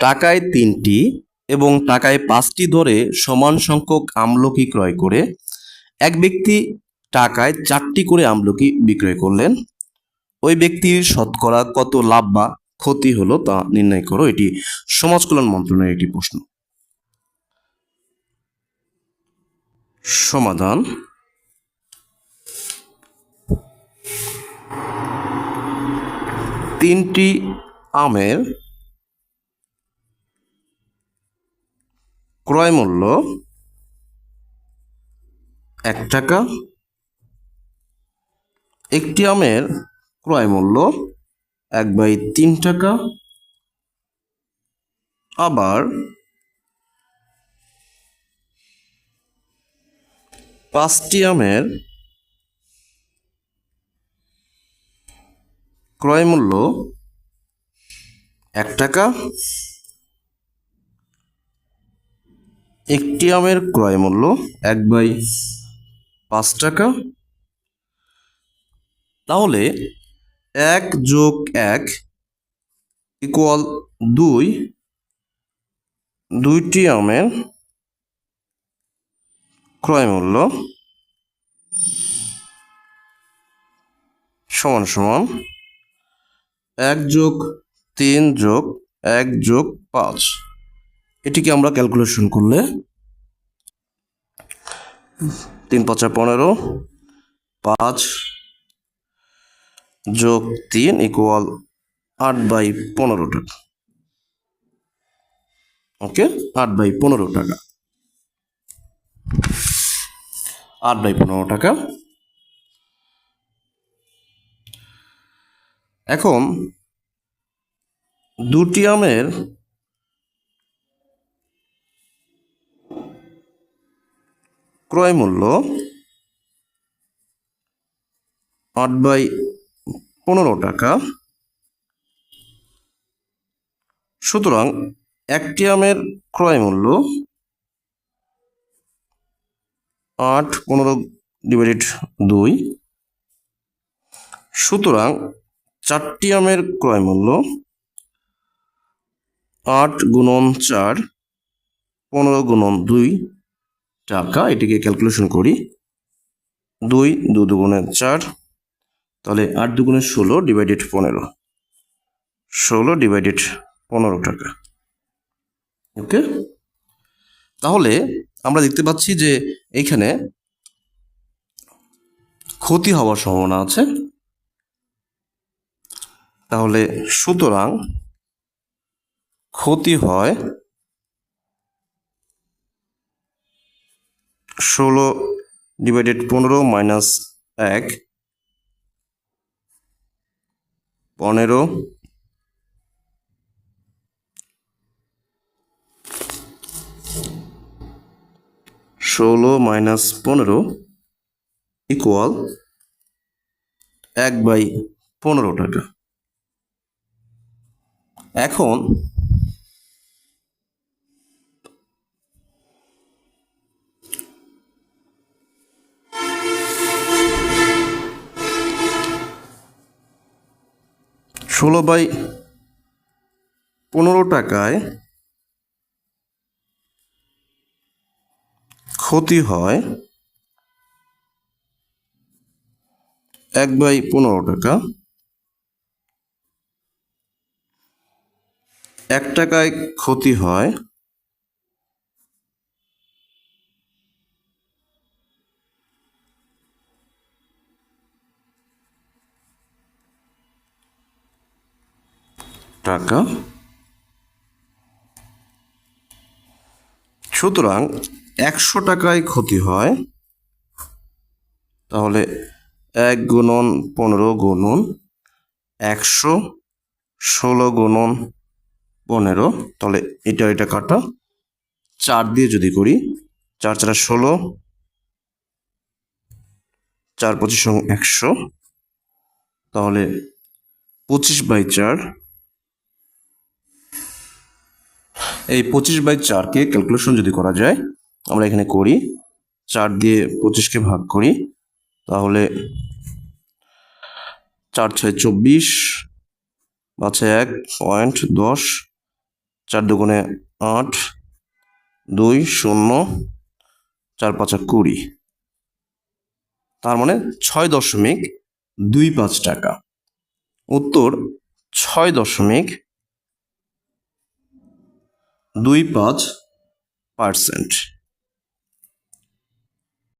টাকায় তিনটি এবং টাকায় পাঁচটি ধরে সমান সংখ্যক আমলকি ক্রয় করে এক ব্যক্তি টাকায় চারটি করে আমলকি বিক্রয় করলেন। ওই ব্যক্তির শতকরা কত লাভ বা ক্ষতি হলো তা নির্ণয় করো। এটি সমাজ কল্যাণ মন্ত্রণালয়ের একটি প্রশ্ন। সমাধান। তিনটি আমের ক্রয় মূল্য এক টাকা। একটি আমের ক্রয় মূল্য এক বাই তিন টাকা। আবার পাঁচটি আমের ক্রয় মূল্য এক টাকা। একটি আমের ক্রয় মূল্য এক বাই পাঁচ টাকা। তাহলে এক যোগ এক ইকুয়াল দুই। দুইটি আমের ক্রয় মূল্য সমান সমান এক যোগ তিন যোগ এক যোগ পাঁচ। এটিকে আমরা ক্যালকুলেশন করলে তিন পাঁচা পনেরো পাঁচ যোগ তিন ইকুয়াল আট বাই পনেরো টাকা। ওকে? আট বাই পনেরো টাকা। আট বাই পনেরো টাকা। এখন দুটি আমের ক্রয় মূল্য আট বাই পনেরো টাকা। সুতরাং একটি আমের ক্রয় মূল্য আট পনেরো ডিভাইডেড দুই। সুতরাং চারটি আমের ক্রয় মূল্য আট গুণন চার পনেরো গুণন দুই টাকা, এটিকে ক্যালকুলেশন করি। দুই, দু দুগুণে চার, তাহলে আট দুগুণে ষোলো ডিভাইডেড পনেরো। ষোলো ডিভাইডেড পনেরো টাকা। ওকে তাহলে আমরা দেখতে পাচ্ছি যে এইখানে ক্ষতি হওয়ার সম্ভাবনা আছে। তাহলে সুতরাং ক্ষতি হয় ষোলো ডিভাইডেড পনেরো মাইনাস এক, পনেরো, ষোলো মাইনাস পনেরো ইকুয়াল এক বাই পনেরো টাকা। এখন ষোলো বাই পনেরো টাকায় ক্ষতি হয় এক বাই পনেরো টাকা। এক টাকায় ক্ষতি হয় টাকা। সুতরাং একশো টাকায় ক্ষতি হয়। তাহলে এক গুণন পনেরো গুণন একশো, ষোলো গুণন পনেরো। তাহলে এটা এটা কাটা। চার দিয়ে যদি করি, চার চার ষোলো, চার পঁচিশ একশো। তাহলে পঁচিশ বাই চার এই পঁচিশ বাই চারকে ক্যালকুলেশন যদি করা যায়, আমরা এখানে করি, চার দিয়ে পঁচিশকে ভাগ করি, তাহলে চার ছয় চব্বিশ, পাঁচে এক, পয়েন্ট দশ, চার দুগুণে আট, দুই শূন্য, চার পাঁচা কুড়ি। তার মানে ছয় দশমিক দুই পাঁচ টাকা। উত্তর, ছয় দশমিক দুই পাঁচ পার্সেন্ট।